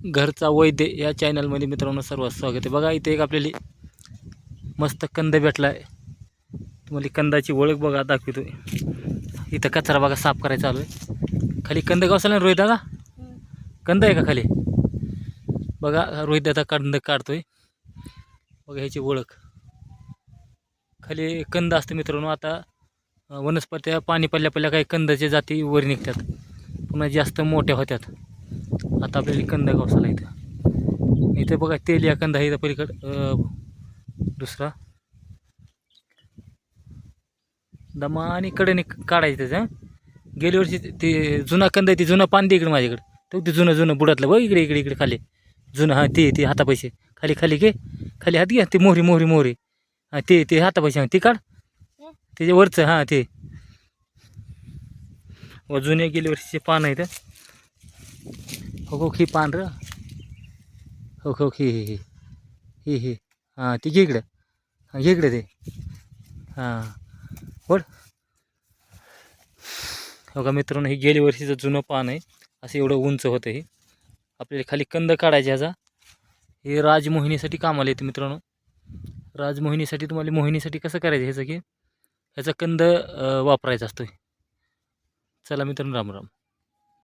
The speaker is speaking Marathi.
घरचा वैद्य या चॅनलमध्ये मित्रांनो सर्व स्वागत आहे. बघा इथे एक आपल्याला मस्त कंद भेटला आहे तुम्हाला कंदाची ओळख बघा दाखवतो इथं कचरा बघा साफ करायचा चालू आहे. खाली कंद गावसाला रोहित दादा? कंद आहे का खाली? बघा रोहित दादा कंद आहे बघा ह्याची ओळख. खाली कंद असतं मित्रांनो आता वनस्पत्या पाणी पडल्या पडल्या काही कंदाच्या जाती वर निघतात. पुन्हा जास्त मोठ्या होत्यात. आता आपल्याला कंद गावसाला इथं. इथं बघा तेलिया या कंदा इथं पलीकडं दुसरा. दमा आणि कडेने काढायचं त्याचं गेल्या वर्षी ते- जुना कंदा आहे ते जुनं पान दे इकडे माझ्याकडे. तो ते जुनं जुनं बुडातलं बघ इकडे इकडे इकडे खाली. जुनं हां ते ते हाता पैसे. खाली खाली घे. खाली हात घे ते मोहरी मोहरी मोहरी. हां ते ते हाता पैसे ते काढ. त्याच्या वरचं हां ते. व जुन्या गेल्या वर्षीचे पान आहेत हो हो ही पान र हो हे ही ही ही ही ही हां ती घे इकडं. हां घे इकडे ते. हां. बोल. हो का मित्रांनो हे गेल्या वर्षीचं जुनं पान आहे. असं एवढं उंच होतं हे. आपल्याला खाली कंद काढायचे ह्याचा हे राजमोहिनीसाठी कामाला येते मित्रांनो. राजमोहिनीसाठी तुम्हाला मोहिनीसाठी कसं करायचं ह्याचं की ह्याचा कंद वापरायचा असतो चला मित्रांनो राम राम